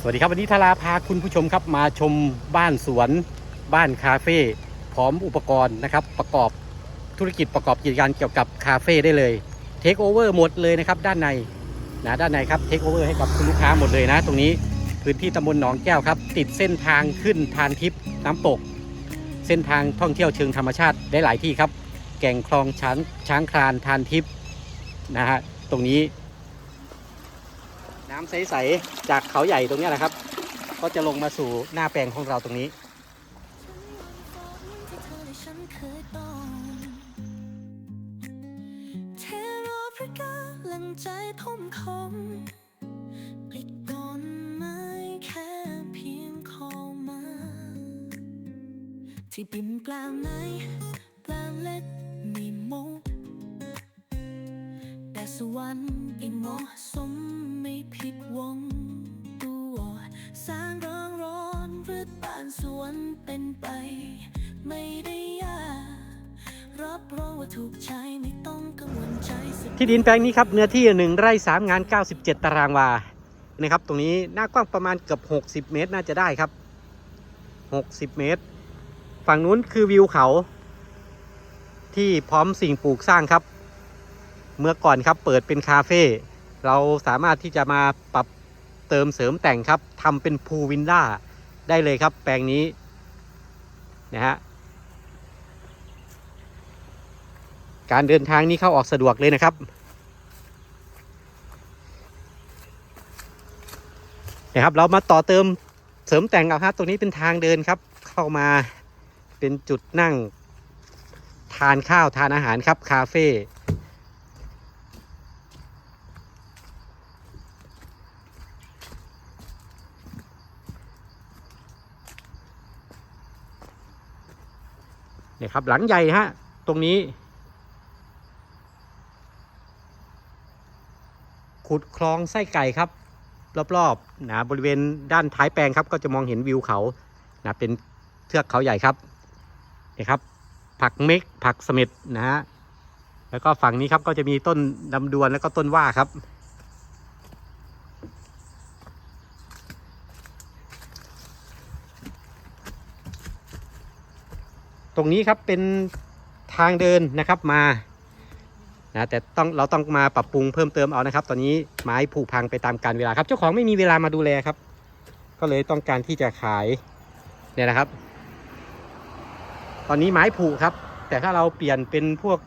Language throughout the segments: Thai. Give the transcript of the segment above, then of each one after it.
สวัสดีครับวันนี้ทาราพาคุณผู้ชมครับมาชมบ้านสวน บ้านคาเฟ่พร้อมอุปกรณ์นะครับ ประกอบธุรกิจประกอบกิจการเกี่ยวกับคาเฟ่ได้เลยเทคโอเวอร์หมดเลยนะครับ ด้านในนะด้านในครับเทคโอเวอร์ให้กับคุณลูกค้าหมดเลยนะ ตรงนี้พื้นที่ตำบลหนองแก้วครับ ติดเส้นทางขึ้นทานทิพย์น้ำตก เส้นทางท่องเที่ยวเชิงธรรมชาติได้หลายที่ครับ แก่งคลองช้างช้างคลานทานทิพย์นะฮะตรงนี้ น้ำใสๆจากเขาใหญ่ตรงนี้ยนะครับ ก็จะลงมาสู่หน้าแปลงของเราตรงนี้ลังใจมคมที่ปิ่มกลางในกลางเล็กมีมุกแต่สวรรค์อีเหมสมือบ้านสวนเป็นไป ไม่ได้ยากรับรองว่าถูกใจไม่ต้องกังวลใจสัก ที่ดินแปลงนี้ครับเนื้อที่ 1 ไร่3งาน 97 ตารางวานะครับ ตรงนี้หน้ากว้างประมาณเกือบ 60 เมตรน่าจะได้ครับ 60 เมตร ฝั่งนู้นคือวิวเขา ที่พร้อมสิ่งปลูกสร้างครับ เมื่อก่อนครับเปิดเป็นคาเฟ่เราสามารถที่จะมาปรับเติมเสริมแต่งครับทำเป็นพูลวินล่า ได้เลยครับ แปลงนี้นะฮะการเดินทางนี้เข้าออกสะดวกเลยนะครับนะครับ เรามาต่อเติมเสริมแต่งเอาครับตรงนี้เป็นทางเดินครับ เข้ามาเป็นจุดนั่ง ทานข้าวทานอาหารครับ คาเฟ่ เนี่ยครับหลังใหญ่ฮะตรงนี้ ขุดคลองไส้ไก่ครับ รอบๆนะบริเวณด้านท้ายแปลงครับ ก็จะมองเห็นวิวเขานะเป็นเทือกเขาใหญ่ครับนี่ครับ ผักเม็กผักสม็ดนะฮะแล้วก็ฝั่งนี้ครับก็จะมีต้นดำดวนแล้วก็ต้นว่าครับ ตรงนี้ครับเป็นทางเดินนะครับมานะแต่ต้องเราต้องมาปรับปรุงเพิ่มเติมเอานะครับ ตอนนี้ไม้ผุพังไปตามกาลเวลาครับ เจ้าของไม่มีเวลามาดูแลครับ ก็เลยต้องการที่จะขายเนี่ยนะครับ ตอนนี้ไม้ผุครับ แต่ถ้าเราเปลี่ยนเป็นพวก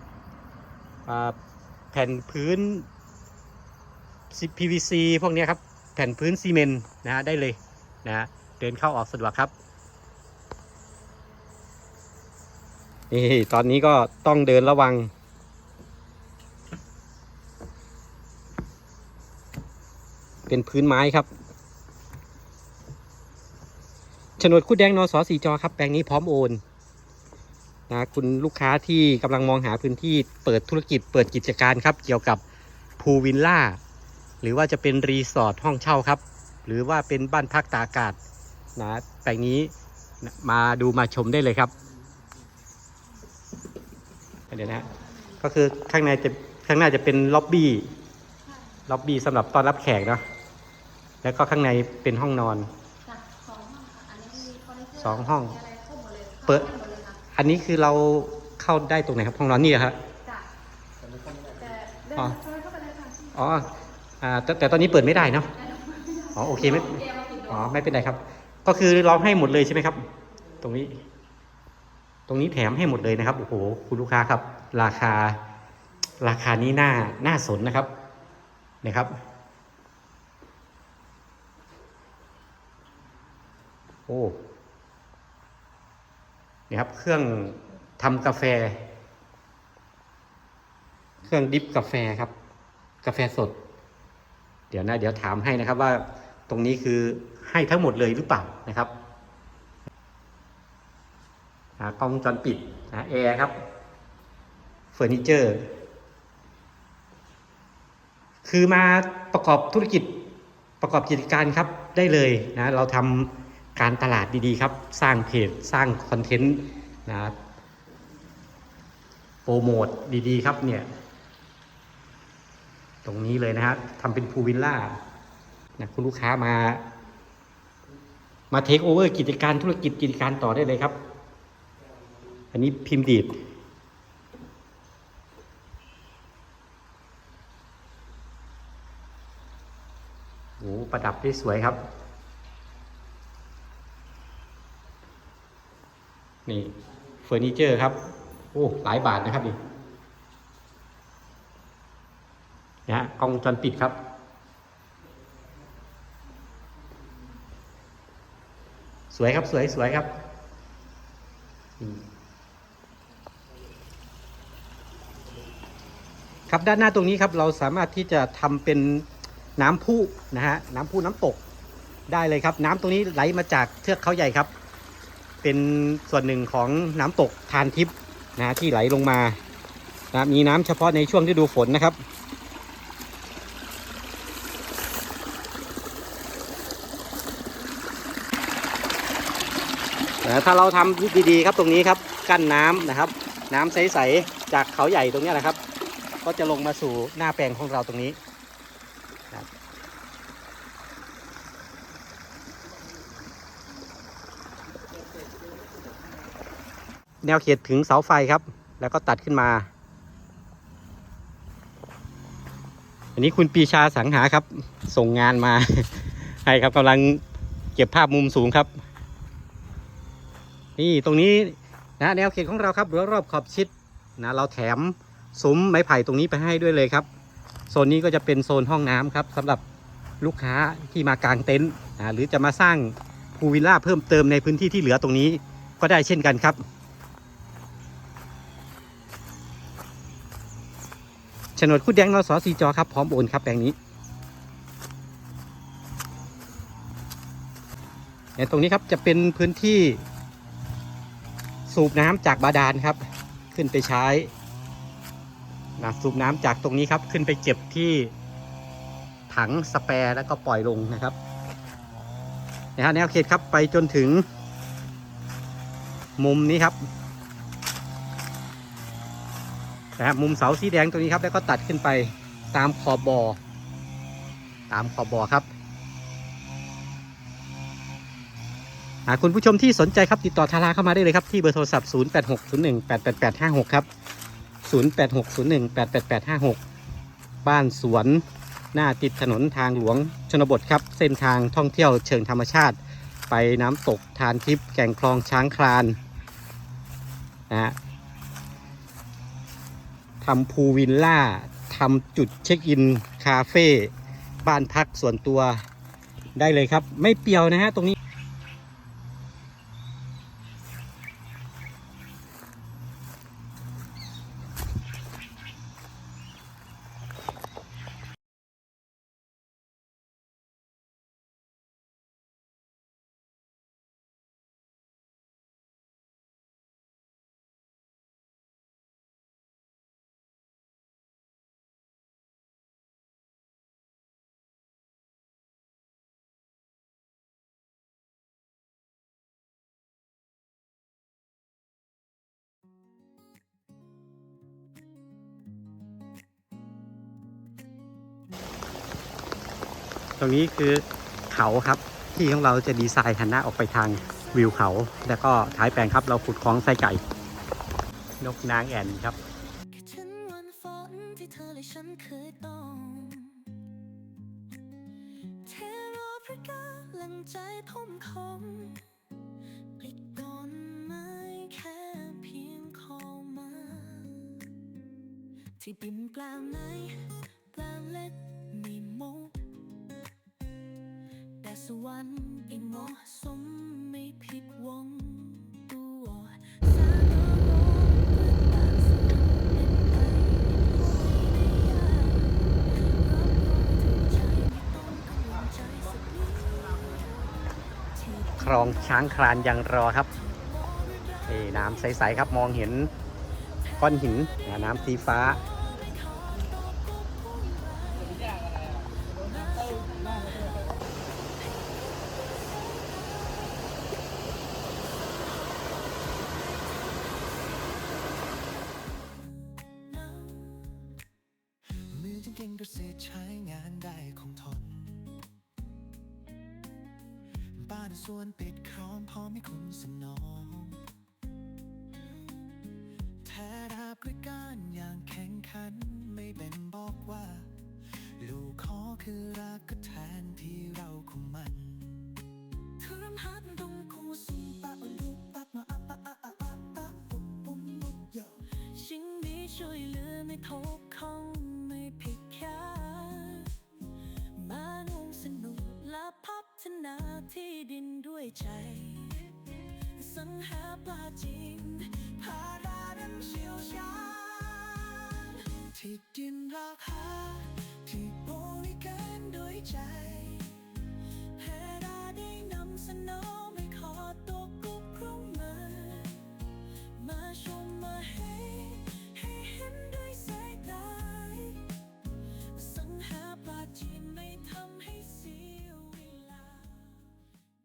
แผ่นพื้น PVC พวกนี้ครับ แผ่นพื้นซีเมนต์นะฮะได้เลยนะฮะเดินเข้าออกสะดวกครับ นี่ตอนนี้ก็ต้องเดินระวัง เป็นพื้นไม้ครับฉนดคู่แดงนสสีจอครับแปลงนี้พร้อมโอนนะคุณลูกค้าที่กำลังมองหาพื้นที่เปิดธุรกิจเปิดกิจการครับ เกี่ยวกับพูลวิลล่า หรือว่าจะเป็นรีสอร์ทห้องเช่าครับ หรือว่าเป็นบ้านพักตากอากาศนะแปลงนี้มาดูมาชมได้เลยครับ เดี๋ยวนะฮะก็คือข้างในจะข้างหน้าจะเป็นล็อบบี้ล็อบบี้สำหรับต้อนรับแขกเนาะแล้วก็ข้างในเป็นห้องนอนจ้ะสองห้องค่ะอันนี้มีเฟอร์นิเจอร์สองห้องมีอะไรครบหมดเลยเปิดข้าได้หมดเลยค่ะอันนี้คือเราเข้าได้ตรงไหนครับห้องนอนนี่เหรอครับจ้ะแต่เดินอ๋อเดินเข้าไปเลยค่ะอ๋ออ่าแต่แต่ตอนนี้เปิดไม่ได้เนาะอ๋อโอเคไม่แกมาปิดโดอ๋อไม่เป็นไรครับ ก็คือเราให้หมดเลยใช่ไหมครับ ตรงนี้ต รงนี้แถมให้หมดเลยนะครับโอ้โหคุณลูกค้าครับ ราคาราคานี้น่าน่าสนนะครับนะครับ โอ้นี่ครับเครื่องทำกาแฟ เครื่องดิฟกาแฟครับ กาแฟสด เดี๋ยวนะ เดี๋ยวถามให้นะครับว่าตรงนี้คือให้ทั้งหมดเลยหรือเปล่านะครับ อ่ากล้องวงจรปิดแอร์ครับเฟอร์นิเจอร์ คือมาประกอบธุรกิจประกอบกิจการครับได้เลยนะเราทำการตลาดดีๆครับ สร้างเพจสร้างคอนเทนต์นะโปรโมทดีๆครับเนี่ยตรงนี้เลยนะฮะทำเป็นพูลวิลล่านะคุณลูกค้ามา มาเทคโอเวอร์กิจการธุรกิจกิจการต่อได้เลยครับ อันนี้พิมพ์ดีด โอ้ประดับได้สวยครับ นี่เฟอร์นิเจอร์ครับ โอ้ หลายบาทนะครับนี่นะฮะกล้องจรปิดครับสวยครับ สวยสวยครับอืม ครับด้านหน้าตรงนี้ครับเราสามารถที่จะทำเป็นน้ำพุนะฮะน้ำพุน้ำตกได้เลยครับ น้ำตรงนี้ไหลมาจากเทือกเขาใหญ่ครับ เป็นส่วนหนึ่งของน้ำตกทานทิพย์นะฮะที่ไหลลงมานะมีน้ำเฉพาะในช่วงฤดูฝนนะครับ ถ้าเราทำดีๆครับตรงนี้ครับกั้นน้ำนะครับ น้ำใสๆจากเขาใหญ่ตรงนี้ยนะครับ ก็จะลงมาสู่หน้าแปลงของเราตรงนี้นะแนวเขตถึงเสาไฟครับ แล้วก็ตัดขึ้นมา อันนี้คุณปีชาสังหาครับ ส่งงานมา ให้ครับกำลังเก็บภาพมุมสูงครับ นี่ตรงนี้นะแนวเขตของเราครับรั้วรอบขอบชิดนะเราแถม ซุ้มไม้ไผ่ตรงนี้ไปให้ด้วยเลยครับ โซนนี้ก็จะเป็นโซนห้องน้ำครับสำหรับลูกค้าที่มากางเต็นท์หรือจะมาสร้างพูลวิลล่าเพิ่มเติมในพื้นที่ที่เหลือตรงนี้ก็ได้เช่นกันครับโฉนดคู่แดงนสสีจอครับพร้อมโอนครับแปลงนี้เนี่ยตรงนี้ครับจะเป็นพื้นที่สูบน้ำจากบาดาลครับ ขึ้นไปใช้ นะสูบน้ำจากตรงนี้ครับขึ้นไปเก็บที่ถังสแปร์แล้วก็ปล่อยลงนะครับนะฮะแนวเขตครับไปจนถึง มุมนี้ครับนะฮะมุมเสาสีแดงตรงนี้ครับ แล้วก็ตัดขึ้นไปตามขอบบอ่อตามขอบบ่อครับหากคุณผู้ชมที่สนใจครับติดต่อทาราเข้ามาได้เลยครับ ที่เบอร์โทรศัพท์ 0860188856 ครับ 0860188856 บ้านสวนหน้าติดถนนทางหลวงชนบทครับ เส้นทางท่องเที่ยวเชิงธรรมชาติ ไปน้ำตกทานทิพย์แก่งคลองช้างคลานนะฮะทำพูลวิลล่าทำจุดเช็คอิน คาเฟ่ บ้านพักส่วนตัวได้เลยครับ ไม่เปรียวนะฮะตรงนี้ ตรงนี้คือเขาครับ ที่ของเราจะดีไซน์หันหน้าออกไปทางวิวเขา แล้วก็ท้ายแปลงครับ เราขุดคลองไส้ไก่ นกนางแอ่นครับที่เธอและฉันเคยต้องเทรอพระกาลังใจทุ่มคงปลิดก่อนไม่แค่เพียงคอมา ที่ปิ่นแปลงไหนแปลงเล็ก องช้างคลานยังรอครับนี่น้ำใสๆครับมองเห็นก้อนหินน้ำสีฟ้ามือจึงเก่งกระเสษใช้ไงานส่วนปิดครอมพร้อมให้คุณสนองแท้รับด้วยการอย่างแข่งขันไม่เป็นบอกว่า ลูกขอคือรักก็แทนที่เราคงมันเธอรำฮัดตรงคูสุปะลูกปะมาอะอะอะอะอะอะปุ๊บปุ๊บปุ๊บโยสิ่งนี้ช่วยเหลือไม่ทบ ที่ดินด้วยใจ สังหาปลาจริงพาราดันเชี่ยวชาญที่ดินราคา